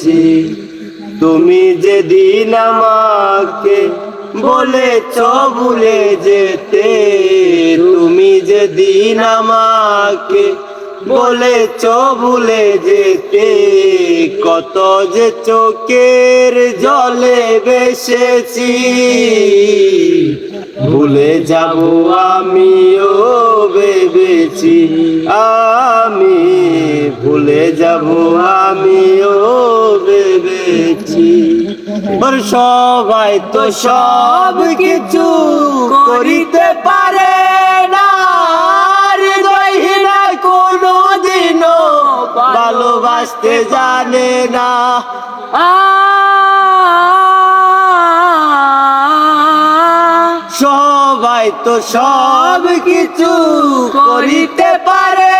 ভেবেছি তুমি যেদিন আমাকে বলেছ ভুলে যেতে, তুমি যে যেদিন আমাকে বলেছ ভুলে যেতে, কত যে চোখের জলে বেসেছি, ভুলে যাব আমিও ভেবেছি আমি ভুলে যাব আমিও ভেবেছি। ওর সবাই তো সব কিছু করিতে পারে না। কোনো দিনও ভালোবাসতে জানে না। সবাই তো সব কিছু করিতে পারে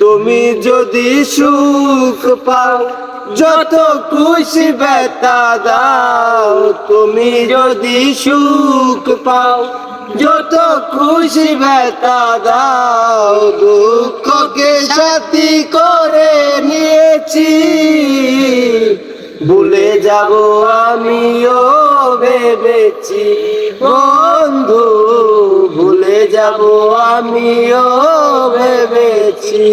তুমি যদি সুখ পাও, যত খুশি বেতা দাও, তুমি যদি সুখ পাও, যত খুশি বেতা দাও, দুঃখকে সাথী করে নিয়েছি। ভুলে যাব আমিও ভেবেছি, বন্ধু যাব আমিও ভেবেছি।